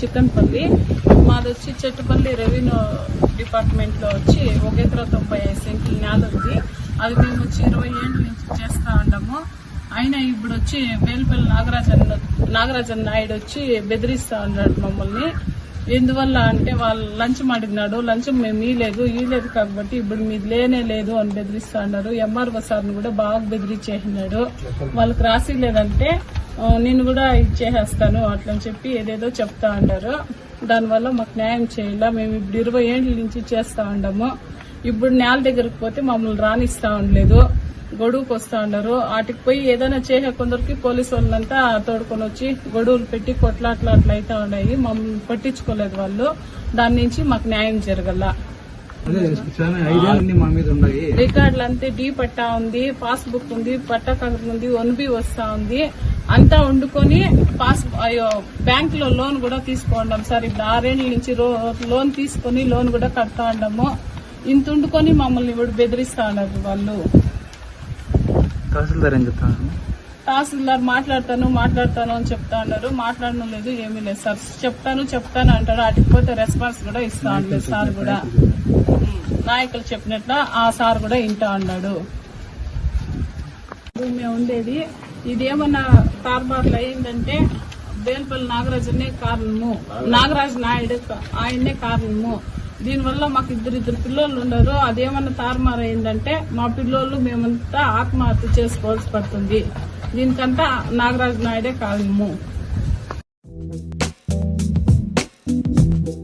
చిక్కన్పల్లి మాది వచ్చి చెట్టుపల్లి రెవెన్యూ డిపార్ట్మెంట్లో వచ్చి ఒక ఎకరా తొంభై ఐదు సెంట్లు నేల ఉంది. అది మేము వచ్చి ఇరవై ఏళ్ళ నుంచి చేస్తా ఉన్నాము ఆయన ఇప్పుడు వచ్చి వేలుపల్లి నాగరాజన్ నాగరాజన్ నాయుడు వచ్చి బెదిరిస్తూ ఉన్నాడు మమ్మల్ని. ఎందువల్ల అంటే వాళ్ళు లంచం అడిగినాడు లంచం మేము ఇయలేదు ఇయలేదు కాబట్టి ఇప్పుడు మీది లేనే లేదు అని బెదిరిస్తా అన్నారు. ఎంఆర్ఓ సార్ని కూడా బాగా బెదిరించేసినాడు. వాళ్ళకి రాసి లేదంటే నేను కూడా ఇచ్చేసేస్తాను అట్లని చెప్పి ఏదేదో చెప్తా అన్నారు. దానివల్ల మాకు న్యాయం చేయాల? మేము ఇప్పుడు ఇరవై ఏళ్ళ నుంచి చేస్తా ఉండము ఇప్పుడు నేల దగ్గరకు పోతే మమ్మల్ని రానిస్తా ఉండలేదు. గొడుగుకు వస్తా ఉన్నారు వాటికి పోయి ఏదైనా చేసే కొందరికి పోలీసు వాళ్ళంతా తోడుకొని వచ్చి గొడుగులు పెట్టి కొట్లాట్లు అట్లా అయితే ఉన్నాయి. మమ్మల్ని పట్టించుకోలేదు వాళ్ళు. దాని నుంచి మాకు న్యాయం జరగల. రికార్డులు అంతే డీ పట్టా ఉంది పాస్బుక్ ఉంది పట్టా కాగితం ఉంది వన్ బి వస్తా ఉంది. అంతా వండుకొని పాస్ అయ్యో బ్యాంక్లో లోన్ కూడా తీసుకోండాం. సార్ ఇప్పుడు ఆరేళ్ళ నుంచి లోన్ తీసుకొని లోన్ కూడా కడతా ఉన్నాము ఇంత వండుకొని మమ్మల్ని ఇప్పుడు బెదిరిస్తా ఉన్నారు వాళ్ళు. తహసీల్దార్ ఏం చెప్తాను తహసీల్దార్ మాట్లాడతాను మాట్లాడతాను అని చెప్తా ఉన్నారు మాట్లాడడం లేదు ఏమీ లేదు. సార్ చెప్తాను చెప్తాను అంటాడు. అటుకు పోతే రెస్పాన్స్ కూడా ఇస్తా ఉండలేదు సార్ కూడా. నాయకులు చెప్పినట్ల ఆ సార్ కూడా ఉన్నాడు ఇప్పుడు మేము ఉండేది. ఇది ఏమన్నా తార్బార్లు అయిందంటే బేల్పల్లి నాగరాజనే కారణము. నాగరాజు నాయుడు ఆయన్నే కారణము. దీనివల్ల మాకు ఇద్దరు ఇద్దరు పిల్లోళ్ళు ఉన్నారు. అదేమన్నా తారుమారు అయిందంటే మా పిల్లోళ్ళు మేమంతా ఆత్మహత్య చేసుకోవాల్సి పడుతుంది. దీనికంతా నాగరాజు నాయుడే కారణము.